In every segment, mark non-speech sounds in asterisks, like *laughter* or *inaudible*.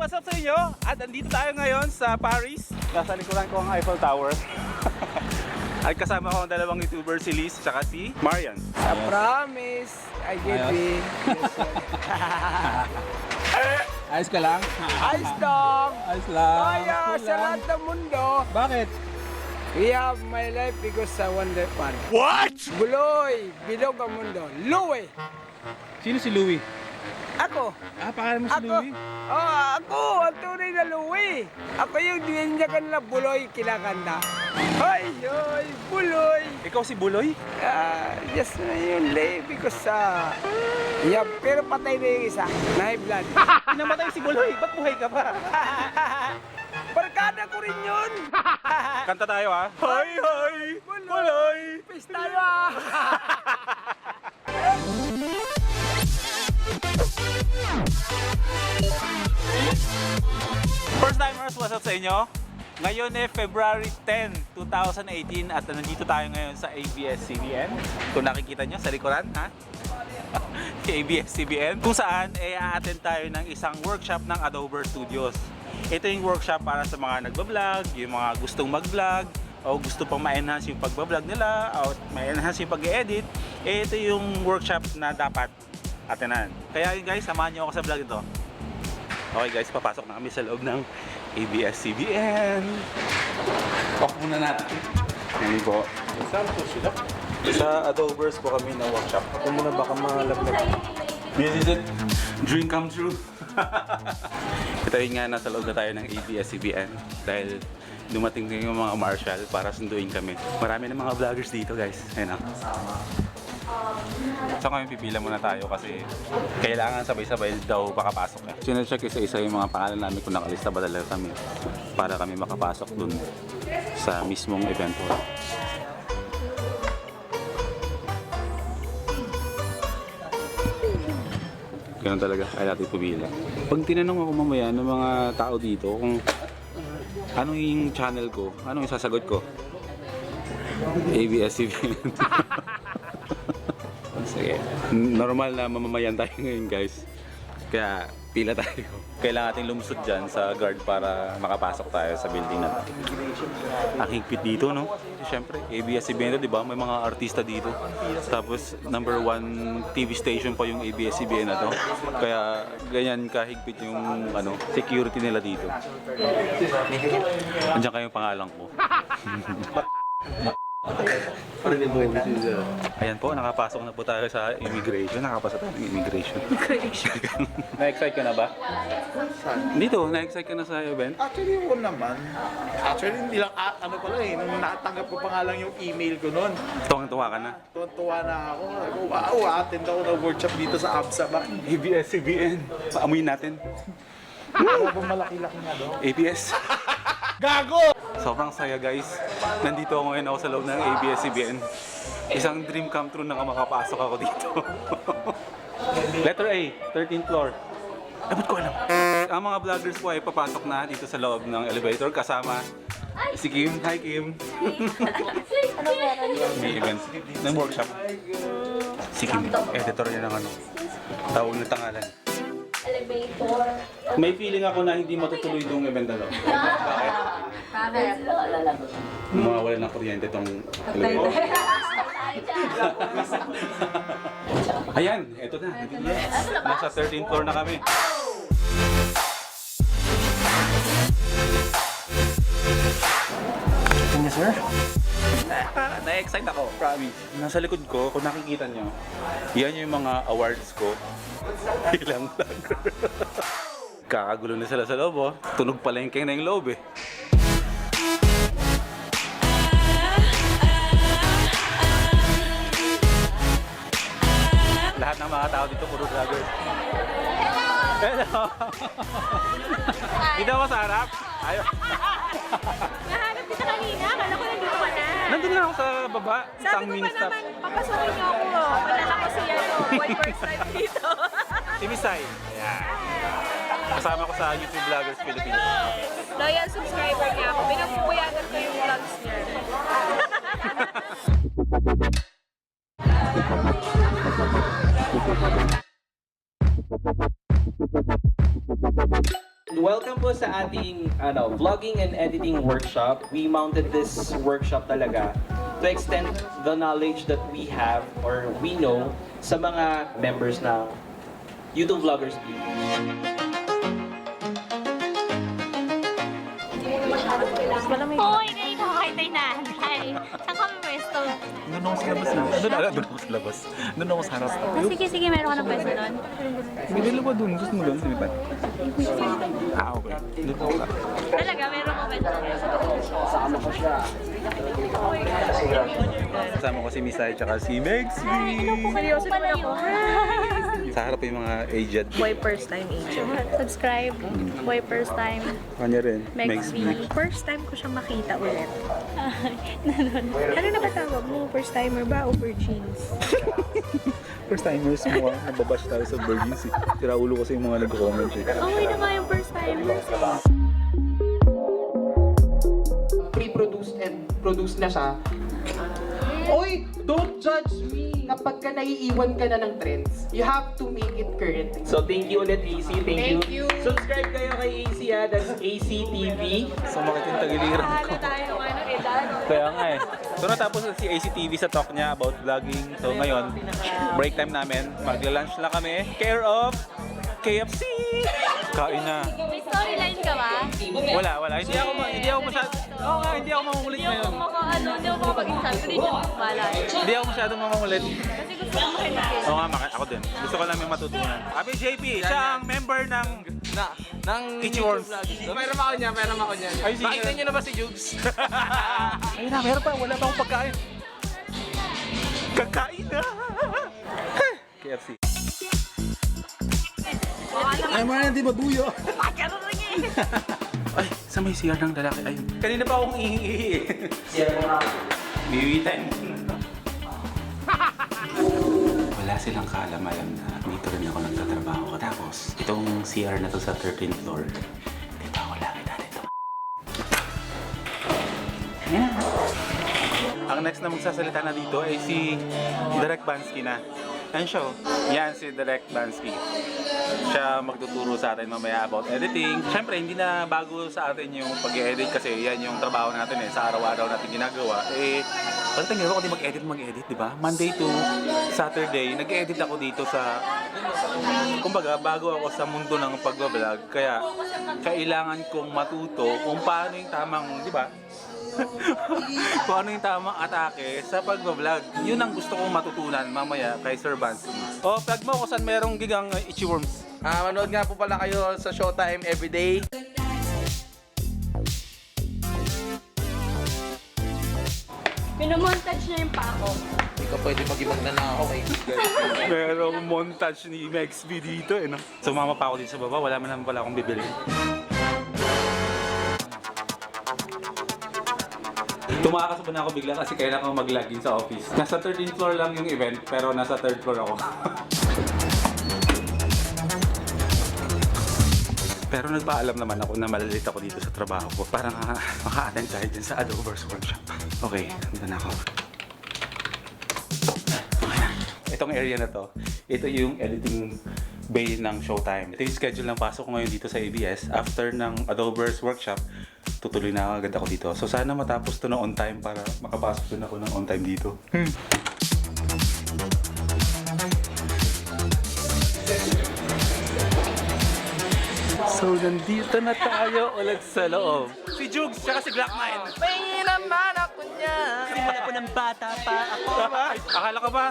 what's up sa inyo? At andito tayo ngayon sa Paris. Nasa likuran ko ang Eiffel Tower. *laughs* At kasama ko ang dalawang YouTuber, si Liz at si Marian. I promise, I give you. *laughs* Ayos ka lang? Ayos *laughs* dong! Ayos lang. Kaya sa lang. lahat ng mundo, Bakit? we have my life because I want that one. What? Buloy, bilog ang mundo. Louie! Sino si Louie? Ako! Ah, pangalan mo si Ako! Louie? Oh, ako! Ang tunay na Louie! Ako yung dinyagan na buloy kinakanta. Hoy, hoy, buloy! Ikaw si Buloy? Ah, yes na yun, lay, because sa... yeah, pero patay na yung isa. Na high blood. *laughs* Pinamatay si Buloy. Ba't buhay ka pa? *laughs* Barkada ko rin yun! *laughs* Kanta tayo ha. Hoy, hoy, Buloy! Peace tayo ah! First timers, what's up sa inyo? Ngayon eh, February 10, 2018 at nandito tayo ngayon sa ABS-CBN. Kung nakikita nyo sa likuran, ha? *laughs* ABS-CBN. Kung saan, eh, a-attend tayo ng isang workshop ng Adobe Studios. Ito yung workshop para sa mga nagbablog, yung mga gustong mag-vlog, o gusto pang ma-enhance yung pagbablog nila, o ma-enhance yung pag-edit, eh, ito yung workshop na dapat attenan. Kaya yun guys, samahan nyo ako sa vlog ito. Okay guys, papasok na kami sa loob ng ABS-CBN. Off muna natin. Yan po. Saan po sila? Sa Adobers po kami na workshop. Ako muna baka malaglag. This is it. Dream come true. *laughs* Ito yun nga, nasa loob na tayo ng ABS-CBN dahil dumating din yung mga marshal para sunduin kami. Marami na mga vloggers dito guys. Ayun ah. So ngayon pipila muna tayo kasi kailangan sabay-sabay daw makapasok eh. Sinecheck isa-isa yung mga pangalan namin kung nakalista ba talaga kami para kami makapasok dun sa mismong event hall. Ganun talaga, kaya natin pumila. Pag tinanong ako mamaya ng mga tao dito kung anong yung channel ko, anong yung sasagot ko? ABS-CBN. *laughs* Normal na mamamayan tayo *laughs* ngayon guys. Kaya pila tayo. Kailangan natin lumusot dyan sa guard para makapasok tayo sa building na to. Ang higpit dito, no? Siyempre, ABS-CBN di ba? May mga artista dito. Tapos, number one TV station pa yung ABS-CBN na to. Kaya, ganyan kahigpit yung ano, security nila dito. Andiyan kayong pangalan ko. *laughs* Ayan po, nakapasok na po tayo sa immigration. Nakapasok tayo ng immigration. *laughs* na-excite ka na ba? Dito, na-excite ka na sa event? Actually, oo naman. Actually, hindi lang, ah, ano pala eh, nung natanggap ko pa nga lang yung email ko noon, Tuwang-tuwa ka na. tuwan-tuwa na ako. Sabi ko, wow, attend ako ng workshop dito sa ABSA ba? ABS-CBN. Paamuyin natin. Grabe malaki-laki na doon. ABS. *laughs* Gago! Sobrang saya guys. Nandito ako ngayon ako sa loob ng ABS-CBN. Isang dream come true na makapasok ako dito. *laughs* Letter A, 13th floor. Ba't ko alam? Ang mga vloggers po ay papasok na dito sa loob ng elevator kasama si Kim. Hi Kim. Ano meron? May event ng workshop. Si Kim, editor niya ng ano. Tawag na tangalan. Elevator. May feeling ako na hindi matutuloy itong event na to. Bakit? Bakit? Alala ko. Mawawala ng kuryente itong elevator. Ayan, eto na. Nasa 13th floor na kami. Yes, sir. *laughs* Na-excite ako, promise. Nasa likod ko, kung nakikita nyo, yan yung mga awards ko *laughs* bilang vlogger. *laughs* Kakagulo na sila sa loob, oh. Tunog palengke na yung loob, eh. Lahat ng mga tao dito, puro vlogger. Hello! Dito ako sa harap. Ayaw. Kita kanina, akala ko nandito ka na. Nandun na ako sa baba, Sabi isang ko pa mini stop. naman, papasukin niyo ako. Kilala ko si ano, one first time *laughs* dito. Si Misay. Ayan. Kasama ko sa YouTube Vloggers Philippines. Loyal subscriber niya ako. Pinagpupuyagan ko yung vlogs niya. *laughs* Welcome po sa ating ano, vlogging and editing workshop. We mounted this workshop talaga to extend the knowledge that we have or we know sa mga members ng YouTube Vloggers League. Hoy, ngayon ako kay Tainanay. Kami pwesto? Doon ako sa labas. Doon ako, doon ako sa labas. Doon ako sa harap. Ah, sige, sige, meron ka ng pwesto doon. May dalawa dun. Gusto mo? Di ba? Ah, okay. Doon ako sa... Talaga, meron ka pwesto doon. Kasama ko si Misay tsaka si Megsy. Seryoso pala *laughs* yun. Sa harap yung mga aged. Boy first time agent. Subscribe. Boy, first time. Kanya rin. Megs Megsy. First time ko siya makita ulit. Ano na ba tawag mo? First timer ba o virgins? *laughs* First timers mo. Nababash tayo sa Virgins. eh. Tira ulo kasi yung mga nag-comment eh. Okay na nga yung first time. pre-produced and produced na siya. Oy, don't judge me kapag ka naiiwan ka na ng trends. You have to make it current. So thank you ulit AC, thank, Thank you. you. Subscribe kayo kay AC ha, that's ACTV. Sumakit yung tagiliran ko. Halo tayo edad. Kaya nga eh. So natapos na si ACTV sa talk niya about vlogging. So ngayon, break time namin. Magla-lunch lang kami. Care of KFC! Kain na. May storyline ka ba? Wala, wala. Hindi ako, ma- hindi ako masyado, oo nga, hindi ako mamulit Hindi ako ngayon. maka, ano, hindi ako makapag-install. Hindi siya malay. Hindi ako masyado mamamulit. Kasi gusto ko makinig eh. Oo nga, maka- ako din. Gusto ko lang may matutunan. Happy JP, siya ang member ng Na, ng Itchyworms. Meron ako niya, meron ako niya. Ay, sige. Makita niyo na ba si Jubes? *laughs* Ayun na, meron pa. Wala pa akong pagkain. Kakain na! Ay, man, di ba buyo? Ay, sa may CR ng lalaki. Ayun. Kanina pa akong ihi-ihi eh. CR mo Biwi time. Wala silang kaalam-alam na dito rin ako nagtatrabaho. Tapos, itong CR na to sa 13th floor, dito ako lagi dati ito. Ayan. Ang next na magsasalita na dito ay si Direk Bansky na. Siya. oh. Yan si Direk Bansky. Siya magtuturo sa atin mamaya about editing. Siyempre, hindi na bago sa atin yung pag-edit kasi yan yung trabaho natin eh. Sa araw-araw natin ginagawa. Eh, pag tingin ko di mag-edit, mag-edit, di ba? Monday to Saturday, nag-edit ako dito sa... Kumbaga, bago ako sa mundo ng pag-vlog. Kaya, kailangan kong matuto kung paano yung tamang, di ba? Kung ano yung tamang atake sa pag-vlog. Yun ang gusto kong matutunan mamaya kay Sir Bansky. O, plug mo kung saan merong gigang uh, Ichiworms. Ah, manood nga po pala kayo sa Showtime everyday. Pinomontage na yung pako. Hindi ka pwede mag-ibang na ako kay *laughs* Merong montage ni Mex V dito eh, no? Sumama pa ako dito sa baba, wala man naman pala akong bibili. Tumakas pa na ako bigla kasi kailangan ko mag-login sa office. Nasa 13th floor lang yung event, pero nasa 3rd floor ako. *laughs* Pero nagpaalam naman ako na malalit ako dito sa trabaho ko para nga maka-attend tayo dyan sa Adover's workshop. Okay, nandun na ako. Itong area na to, ito yung editing bay ng Showtime. Ito yung schedule ng pasok ko ngayon dito sa ABS. After ng Adobe's workshop, tutuloy na agad ako dito. So sana matapos to na on time para makapasok din ako ng on time dito. So nandito na tayo ulit sa loob. Si Jugs, tsaka si Black Mine. Pahingin naman ako niya. Wala po ng bata pa ako. Akala ka ba?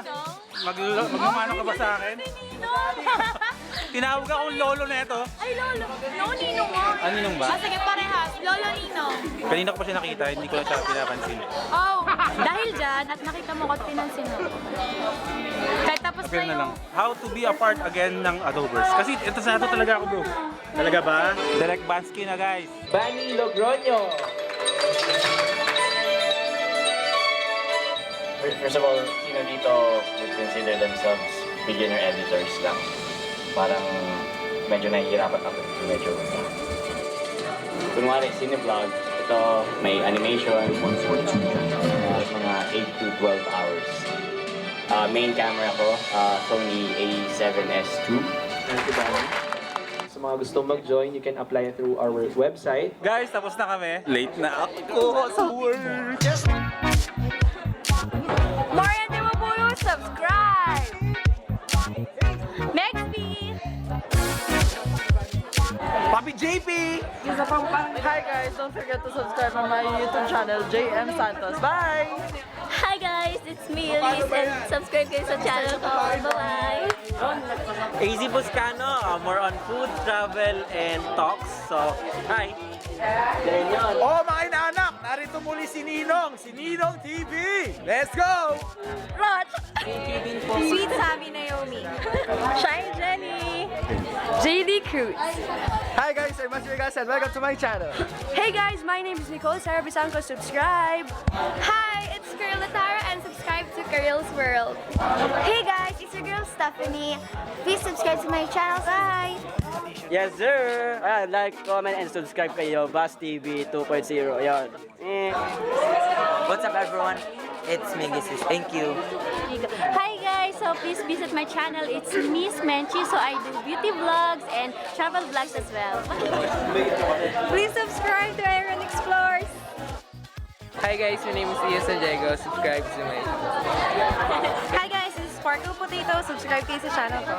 Mag magmamano ka ba sa akin? Tinawag akong lolo na ito. Ay, lolo. No, ninong mo. Ano nung ba? Ah, sige, parehas. Lolo, ninong. Kanina ko pa siya nakita, hindi ko lang siya pinapansin. Oh, dahil dyan, at nakita mo ko at pinansin ako. Kahit tapos na na yung... lang. How to be a part again ng Adobers. Kasi ito sa ito talaga ako bro. Talaga ba? Direct Bansky na guys. Bani Logroño. First of all, sino dito would consider themselves beginner editors lang? Parang medyo nahihirapan ako. Medyo... Kunwari, cineblog, ito may animation, uh, mga 8 to 12 hours. Uh, main camera ko, uh, Sony A7S II. Thank you. So Sa mga gusto mag-join, you can apply through our website. Guys, tapos na kami. Late na ako sa work. Papi JP! Hi guys, don't forget to subscribe on my YouTube channel, JM Santos. Bye! Hi guys, it's me, Elise, and subscribe kayo sa channel ko. Bye-bye! AZ Buscano, uh, more on food, travel, and talks. So, hi! Oh, mga inaanak! Narito muli si Ninong! Si Ninong TV! Let's go! Rach! Sweet Sabi Naomi. *laughs* Shine Jenny. JD Cruz. Hi guys, I'm Master Gas and welcome to my channel. Hey guys, my name is Nicole Sarah Bisanco. Subscribe. Hi, it's Karil Latara and subscribe to Karil's World. Hey guys, it's your girl Stephanie. Please subscribe to my channel. Bye! Yes, sir! Ah, like, comment, and subscribe kayo. Buzz TV 2.0. Yan. Eh. What's up everyone? It's me, Gisis. Thank you. Hi so please visit my channel. It's Miss Menchi. So I do beauty vlogs and travel vlogs as well. please subscribe to Iron Explores. Hi guys, my name is Ian Diego. Subscribe to my Hi this is Sparkle Potato. Subscribe kayo sa channel ko.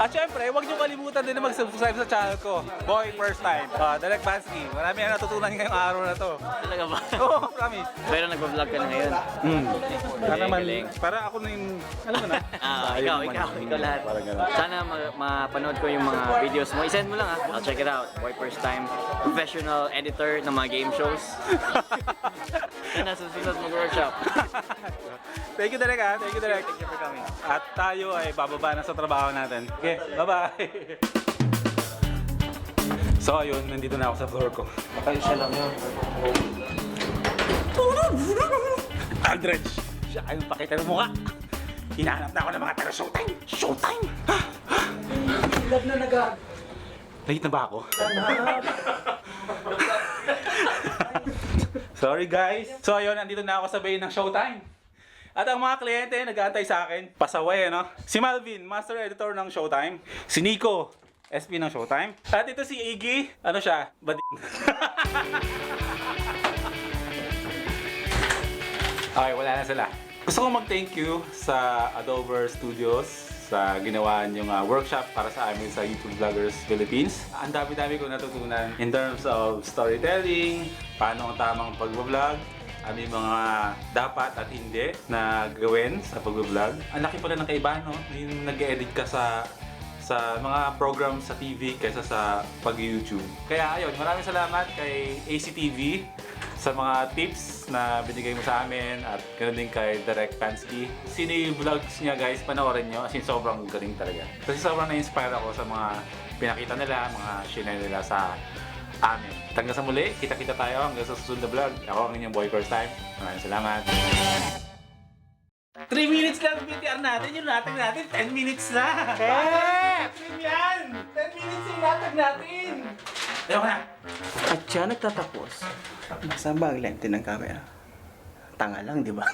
At syempre, huwag niyo kalimutan din na mag-subscribe sa channel ko. Boy, first time. Uh, Direct Bansky. Marami na natutunan ngayong araw na to. Talaga ba? *laughs* Oo, promise. Pero nagpa-vlog ka na ngayon. Hmm. Para naman, galing. para ako na yung, alam mo na. *laughs* Ah, ikaw, ikaw, ikaw lahat. Sana ma- mapanood ko yung mga videos mo. I-send mo lang ha. I'll check it out. Boy, first time. Professional editor ng mga game shows. *laughs* Sana susunod mag-workshop. Thank you, Direk, ha? Thank you, Direk. Thank you for coming. At tayo ay bababa na sa trabaho natin. Okay, bye-bye! So ayun, nandito na ako sa floor ko. Baka siya lang yun. Aldred! Siya kayong pakita ng mukha! Hinahanap na ako ng mga taga Showtime! Showtime! Love na naga. Late na ba ako? *laughs* Sorry guys! So ayun, nandito na ako sa bay ng Showtime. At ang mga kliyente nag-aantay sa akin, pasaway ano. Si Malvin, master editor ng Showtime. Si Nico, SP ng Showtime. At ito si Iggy, ano siya? Bading. *laughs* okay, wala na sila. Gusto kong mag-thank you sa Adobe Studios sa ginawa niyong uh, workshop para sa amin sa YouTube Vloggers Philippines. Ang dami-dami kong natutunan in terms of storytelling, paano ang tamang pag-vlog, ano yung mga dapat at hindi na gawin sa pag-vlog. Ang laki pala ng kaibahan, no? Yung nag-edit ka sa sa mga program sa TV kaysa sa pag-YouTube. Kaya ayun, maraming salamat kay ACTV sa mga tips na binigay mo sa amin at ganoon din kay Direk Pansky. Sino yung vlogs niya guys, panoorin nyo. As in, sobrang galing talaga. Kasi sobrang na-inspire ako sa mga pinakita nila, mga shinare nila sa amin. Hanggang sa muli, kita-kita tayo hanggang sa susunod na vlog. Ako ang inyong boy first time. Maraming salamat. 3 minutes lang BTR natin, yung latag natin, 10 minutes na! Eh! Film yan! 10 minutes yung latag natin! Ayaw na! At siya nagtatapos. Nasa bag lente ng camera. Tanga lang, di ba?